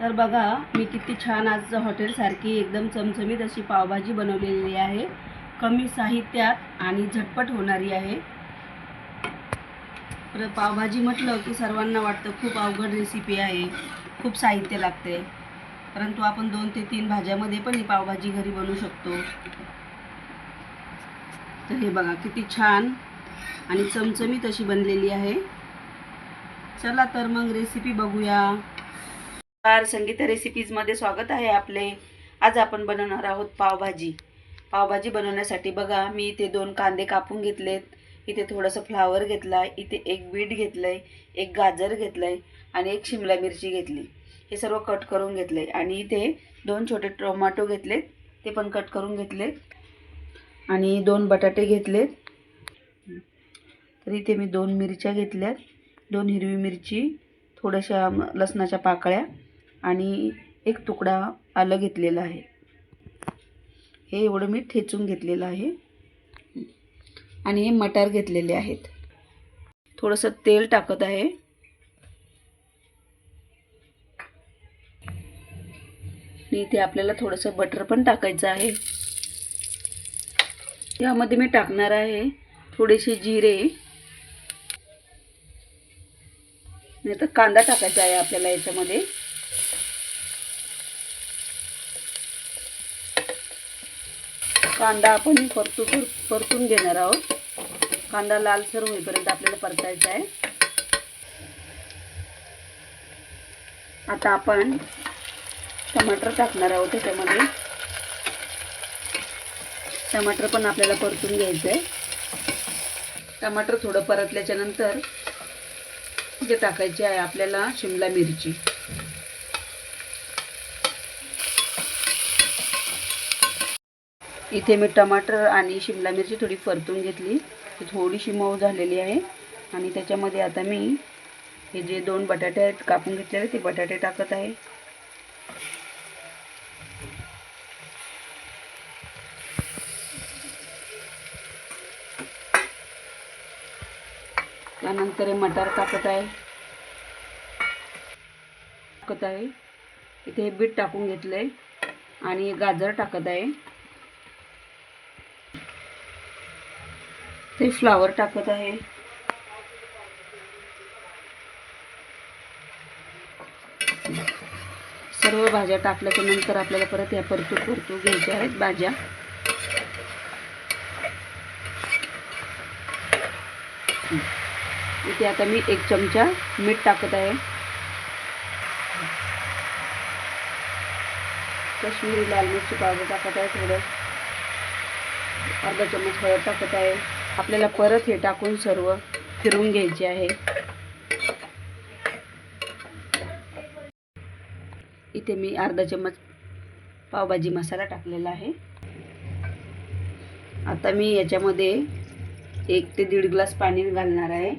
तर बघा मी किती छान आज हॉटेलसारखी एकदम चमचमीत अशी पावभाजी बनवलेली आहे. कमी साहित्यात आणि झटपट होणारी आहे. तर पावभाजी म्हटलं की सर्वांना वाटतं खूप अवघड रेसिपी आहे. खूप साहित्य लागते. परंतु आपण दोन ते तीन भाज्यामध्ये पण ही पावभाजी घरी बनवू शकतो. तर हे बघा किती छान आणि चमचमीत अशी बनलेली आहे. चला तर मग रेसिपी बघूया. नमस्कार. संगीता रेसिपीजमध्ये स्वागत आहे आपले. आज आपण बनवणार आहोत पावभाजी. पावभाजी बनवण्यासाठी बघा मी इथे दोन कांदे कापून घेतलेत. इथे थोडंसं फ्लावर घेतला आहे इथे एक बीट घेतलं आहे एक गाजर घेतलं आहे आणि एक शिमला मिरची घेतली. हे सर्व कट करून घेतले आणि इथे दोन छोटे टोमॅटो घेतलेत ते पण कट करून घेतलेत. आणि दोन बटाटे घेतलेत. तर इथे मी दोन मिरच्या घेतल्यात दोन हिरवी मिरची थोड्याशा लसणाच्या पाकळ्या आणि एक तुकडा आलं घेतलेलं आहे. हे एवढं मी ठेचून घेतलेलं आहे. आणि हे मटार घेतलेले आहेत. थोडंसं तेल टाकत आहे. आणि इथे आपल्याला थोडंसं बटर पण टाकायचं आहे. यामध्ये मी टाकणार आहे थोडेसे जिरे. नाही तर कांदा टाकायचा आहे आपल्याला याच्यामध्ये. कांदा आपण परतू पर परतून घेणार आहोत. कांदा लालसर होईपर्यंत आपल्याला परतायचा आहे. आता आपण टमाटर टाकणार आहोत त्याच्यामध्ये. टमाटर पण आपल्याला परतून घ्यायचं आहे. टमाटर थोडं परतल्याच्यानंतर जे टाकायचे टाकायची आहे आपल्याला शिमला मिरची. इथे मी टमाटर आणि शिमला मिरची थोडी परतून घेतली. ती थोडीशी मऊ झालेली आहे. आणि त्याच्यामध्ये आता मी हे जे दोन बटाटे आहेत कापून घेतलेले ते बटाटे टाकत आहे. त्यानंतर हे मटार टाकत आहे. टाकत आहे. इथे हे बीट टाकून घेतलं आहे आणि गाजर टाकत आहे. ते फ्लावर टाकत आहे. सर्व भाज्या टाकल्याच्या नंतर आपल्याला परत या परतू परतू घ्यायच्या आहेत भाज्या. इथे आता मी एक चमचा मीठ टाकत आहे. कश्मीरी लाल मिरची पावडर टाकत आहे थोडं. अर्धा चमच हळद टाकत आहे. आपल्याला परत हे टाकून सर्व फिरवून घ्यायचे आहे. इथे मी अर्धा चम्मच पावभाजी मसाला टाकलेला आहे. आता मी याच्यामध्ये एक ते दीड ग्लास पाणी घालणार आहे.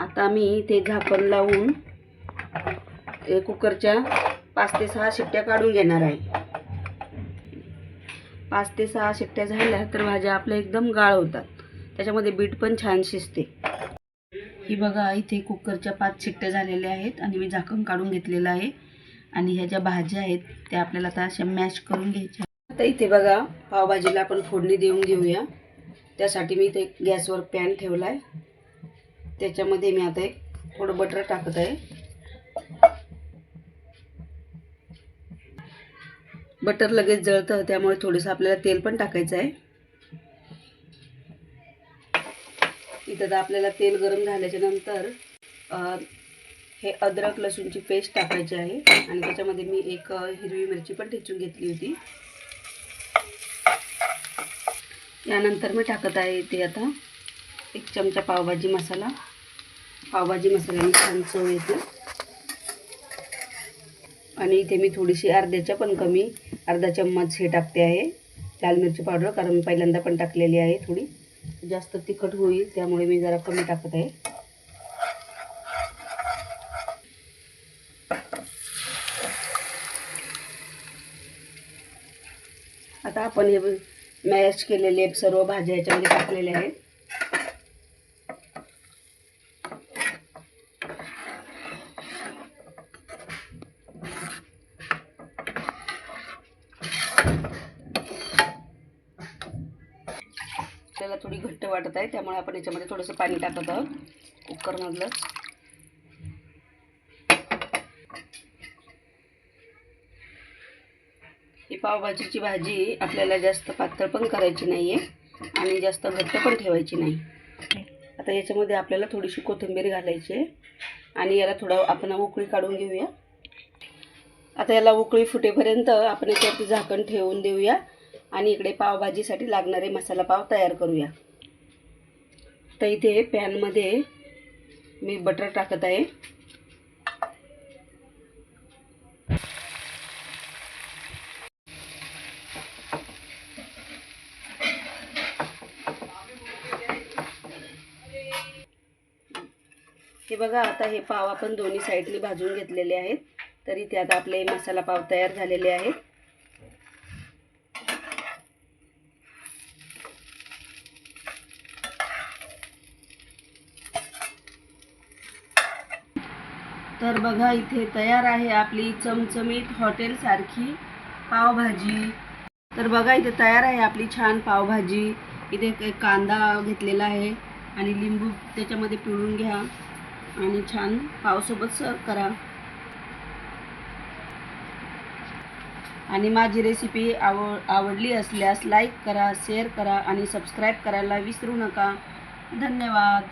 आता मी ते झाकण लावून कुकरच्या पाच ते सहा शिट्ट्या काढून घेणार आहे. पाच ते सहा शिट्ट्या झाल्या तर भाज्या आपल्या एकदम गाळ होतात. त्याच्यामध्ये बीट पण छान शिजते. ही बघा इथे कुकरच्या पाच शिट्ट्या झालेल्या आहेत आणि मी झाकण काढून घेतलेलं आहे. आणि ह्या ज्या भाज्या आहेत त्या आपल्याला आता अशा मॅश करून घ्यायच्या आता इथे बघा पावभाजीला आपण फोडणी देऊन घेऊया. त्यासाठी मी इथे गॅसवर पॅन ठेवला आहे त्याच्यामध्ये मी आता एक थोडं बटर टाकत आहे. बटर लगेच जळतं त्यामुळे थोडंसं आपल्याला तेल पण टाकायचं आहे. इथं तर आपल्याला तेल गरम झाल्याच्यानंतर हे अद्रक लसूणची पेस्ट टाकायची आहे. आणि त्याच्यामध्ये मी एक हिरवी मिरची पण ठेचून घेतली होती. यानंतर मी टाकत आहे ते आता एक चमचा पावभाजी मसाला. पावभाजी मसाल्याने छान चव येते. आणि इथे मी थोडीशी अर्ध्याच्या पण कमी अर्धा चम्मच हे टाकते आहे. लाल मिरची पावडर कारण मी पहिल्यांदा पण टाकलेली आहे थोडी. जास्त तिखट होईल त्यामुळे मी जरा कमी टाकत आहे. आता आपण हे मॅश केलेले सर्व भाज्या याच्यामध्ये टाकलेल्या आहेत. थोडी घट्ट वाटत आहे त्यामुळे आपण याच्यामध्ये थोडंसं पाणी टाकत आहोत कुकरमधलंच ही पावभाजीची भाजी आपल्याला जास्त पातळ पण करायची नाही आहे आणि जास्त घट्ट पण ठेवायची नाही. आता याच्यामध्ये आपल्याला थोडीशी कोथिंबीर घालायची आहे आणि याला थोडं आपण उकळी काढून घेऊया. आता याला उकळी फुटेपर्यंत आपण याच्यावरती झाकण ठेवून देऊया. आणि इकडे पावभाजीसाठी लागणारे मसाला पाव तयार करूया. तर इथे पॅनमध्ये मी बटर टाकत आहे. हे बघा आता हे पाव आपण दोन्ही साईडने भाजून घेतलेले आहेत. तर इथे आता आपले मसाला पाव तयार झालेले आहेत. तर बघा इथे तयार आहे आपली चमचमीत हॉटेलसारखी पावभाजी. तर बघा इथे तयार आहे आपली छान पावभाजी. इथे एक कांदा घेतलेला आहे आणि लिंबू त्याच्यामध्ये पिळून घ्या आणि छान पावसोबत सर्व करा. आणि माझी रेसिपी आव आवडली असल्यास लाईक करा शेअर करा आणि सबस्क्राईब करायला विसरू नका. धन्यवाद.